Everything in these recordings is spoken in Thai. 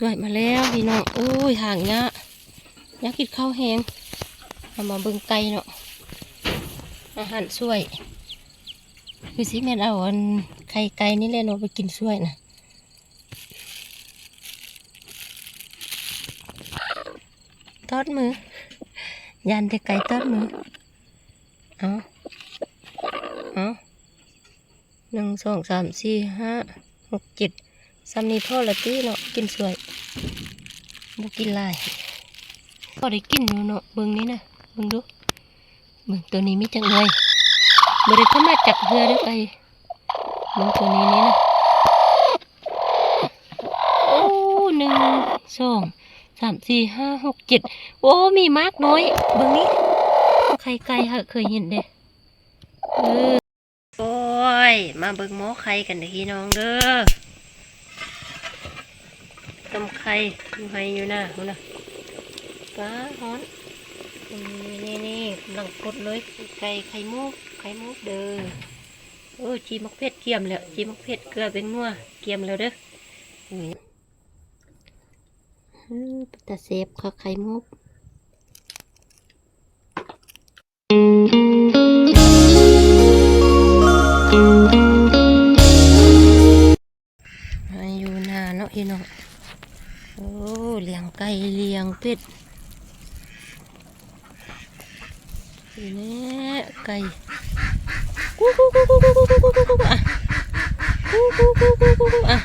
สวยมาแล้วพี่น้องโอ้ยห่างเนี้ยยากกินข้าวแห้งเอามาเบิ่งไก่เนาะอาหารสวย คือสิแม่เอาอันไข่ไก่นี่แหละเนาะไปกินสวยนะทอดมือ ยันแต่ไก่ทอดมือ เอาเอาหนึ่งสองสามสี่ห้าหกเจ็ดซ้ำนี้พ่อละตีเนาะกินสวย บ่กินลายพอได้กินอยู่เนาะเบิ่งนี้นะเบิ่งดูเบิ่งตัวนี้มีจังเลยบ่ได้เข้ามาจากเรือเด้อไปเบิ่งตัวนี้นี่นะโอ้หนึ่งสองสามสี่ห้าหกเจ็ดโอ้มีมากน้อยเบิ่งนี้ไข่ไก่เหอะเคยเห็นเด้เออโอ้ยมาเบิ่งหม้อไข่กันเด้อพี่น้องเด้อ ตำไข่อยู่ให้อยู่หน้าคุณนะปลาฮ้อนนี่นี่นี่กำลังกดเลยไก่ไข่มุกไข่มุกเด้อโอ้จีมักเพชรเกียมแล้วจีมักเพชรเกลือเป็นนัวเกียมแล้วเด้อหืมแต่เซฟค่ะไข่มุกอยู่น้าเนาะพี่น้อง เลี้ยงไก่เลี้ยงเป็ดนี่ไก่กูกูกูกูกูกูกูกูกูกูอะกูกูกูกูกูกูอะ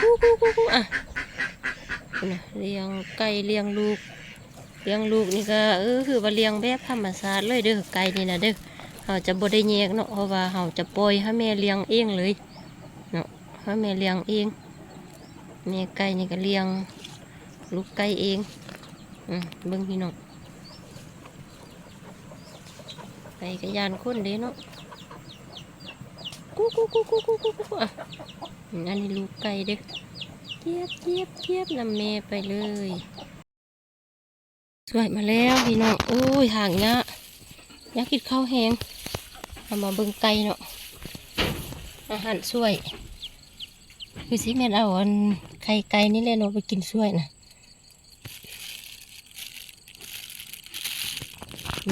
กูกูกูกูอะเลี้ยงไก่เลี้ยงลูกเลี้ยงลูกนี่ก็เออคือว่าเลี้ยงแบบธรรมชาติเลยเด้อไก่นี่นะเด้อเราจะบ่ได้แยกเนาะเพราะว่าเราจะปล่อยให้แม่เลี้ยงเองเลยเนาะให้แม่เลี้ยงเอง แม่ไก่นี่ก็เลี้ยง ลูกไก่เองอืมเบิ่งพี่น้องไก่ก็ยานคนเด้เนาะกูกูกูกูกูกูกูอะอันนี้ลูกไก่เด้อเจี๊ยบเจี๊ยบเจี๊ยบนำแม่ไปเลย สวยมาแล้วพี่น้องโอ้ยห่างเนี้ยอยากกินข้าวแห้งเอามาเบิ่งไก่เนาะอาหารสวย คือสิแม่นเอาอัน ข่ไก่นี่แหละเนาะไปกินช่วยนะ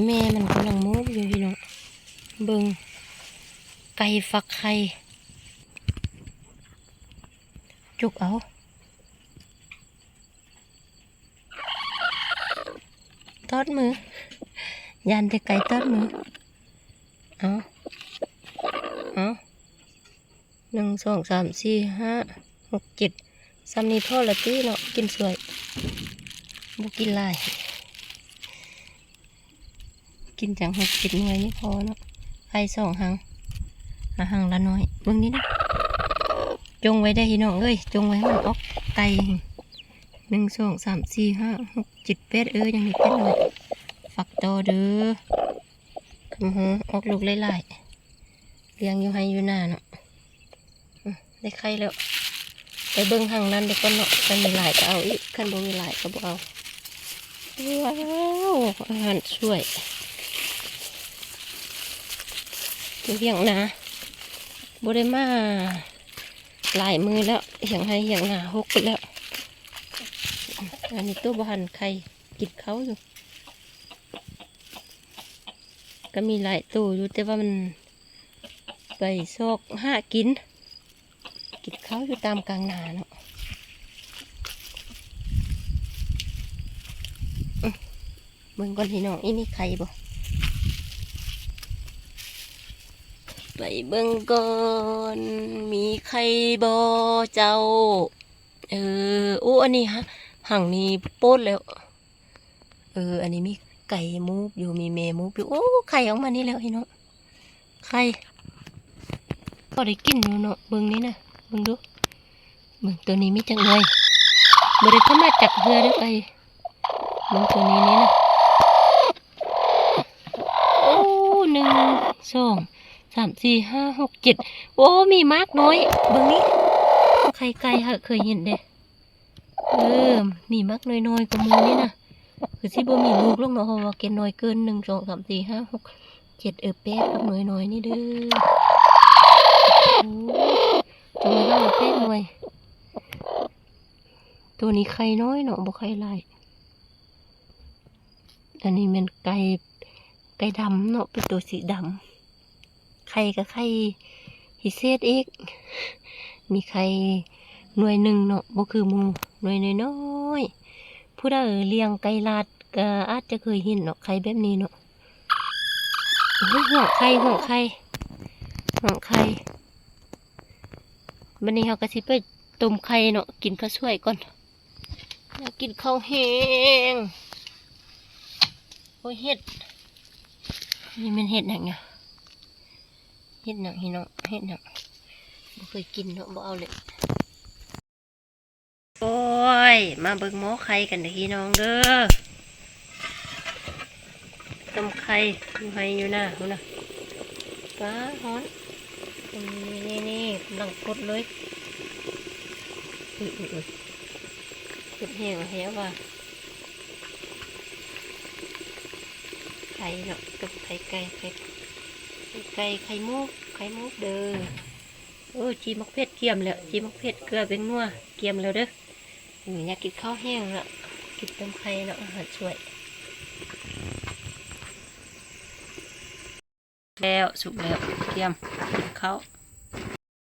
แม่มันกำลังมูฟอยู่พี่น้องเบิงไก่ฟักไข่จุกเอาทอดมือ ยันแต่ไก่ทอดมือ เอาเอาหนึ่งสองสามสี่ห้าหกเจ็ด ซ้ำนี้พ่อละตีเนาะกินสวยบุกินลาย กินจังหกเจ็ดหน่วยนี่พอเนาะไข่สองหังหาหังละน้อยเบิ่งนี้นะจงไว้ได้พี่น้องเอ้ยจงไว้มันออกไตหนึ่งสองสามสี่ห้าหกเจ็ดแปดเอ้ยยังมีแปดหน่วยฝักต่อเด้อคำหูออกลูกหลายๆเลี้ยงอยู่ให้อยู่หน้าเนาะได้ไข่แล้ว ไปเบิ้งหางนั้นเดี๋ยวก็เนาะกันมีหลายก็เอาอีกขันบ่มีหลายก็บ่เอาว้าวอาหารช่วยเหียงนะบ่ได้มาหลายมือแล้วเหียงให้เหียงหนาหกไปแล้วอันนี้ตู้บหันไข่กินเขาอยู่ ก็มีหลายตู้อยู่แต่ว่ามันไก่ซอกห้ากิน กินข้าวอยู่ตามกลางนาเนาะอื้อเบิ่งก่อนพี่น้องอีมีไข่บ่ไปเบิ่งก่อนมีไข่บ่เจ้า เออโอ้อันนี้ฮะหังนี้โป๊ดแล้ว เออ อันนี้มีไก่มูฟอยู่มีเมมูฟอยู่โอ้ไข่ออกมานี่แล้วพี่น้องไข่ก็ได้กินอยู่เนาะเบิ่งนี้นะ เบิ่งดูเบิ่งตัวนี้ไมีจังเลยบ่ได้เข้ามาจากเรือด้อไปเบิ่งตัวนี้นี่นะโอ้หนึ่งสองสามสี่ห้าหกเจ็ดโอ้มีมากน้อยเบิ่งนี้ไข่ไก่เหอะเคยเห็นเด้เออมีมากน้อยๆกับหมูนี่นะคือที่บ่มีลูกลงเนาะเพราะว่าเกณฑ์น้อยเกินหนึ่งสองสามสี่ห้าหกเจ็ดเออแป๊ดกับน้อยๆนี่เด้อ จงไว้ว่าเป็ดหน่วยตัวนี้ไข่น้อยเนาะบ่ไข่หลายอันนี้เป็นไก่ไก่ดำเนาะเป็นตัวสีดำไข่กับไข่พิเศษอีก มีไข่หน่วยหนึ่งเนาะบ่คือมูหน่วยน้อยๆผู้ใดเลี้ยงไก่ลาดก็อาจจะเคยเห็นเนาะไข่แบบนี้เนาะห่วงไข่ห่วงไข่ห่วงไข่ วันนี้เราก็สิไปต้มไข่เนาะกินข้าวสวยก่อนอยากกินข้าวแห้งโอ้ยเห็ดนี่มันเห็ดหนังเนี่ยเห็ดหนังพี่น้องเห็ดหนังบ่เคยกินเนาะบ่เอาเลยโอ้ยมาเบิ่งหม้อไข่กันเด้อพี่น้องเด้อต้มไข่อยู่ให้อยู่นะหูนะป้าฮ้อน นี่นี่นี่กำลังกดเลยอุ้ยอุ้ยอุ้ยกดแห้งแห้วว่ะไข่เนาะกับไข่ไก่ไข่ไก่ไข่มุกไข่มุกเด้อโอ้จีมักเพชรเกียมแล้วจีมักเพชรเกลือเป็นนัวเกียมแล้วเด้ออืมอยากกินข้าวแห้งละกินต้มไข่เนาะอาหารช่วยแล้วสุกแล้วเกียม กินข้าว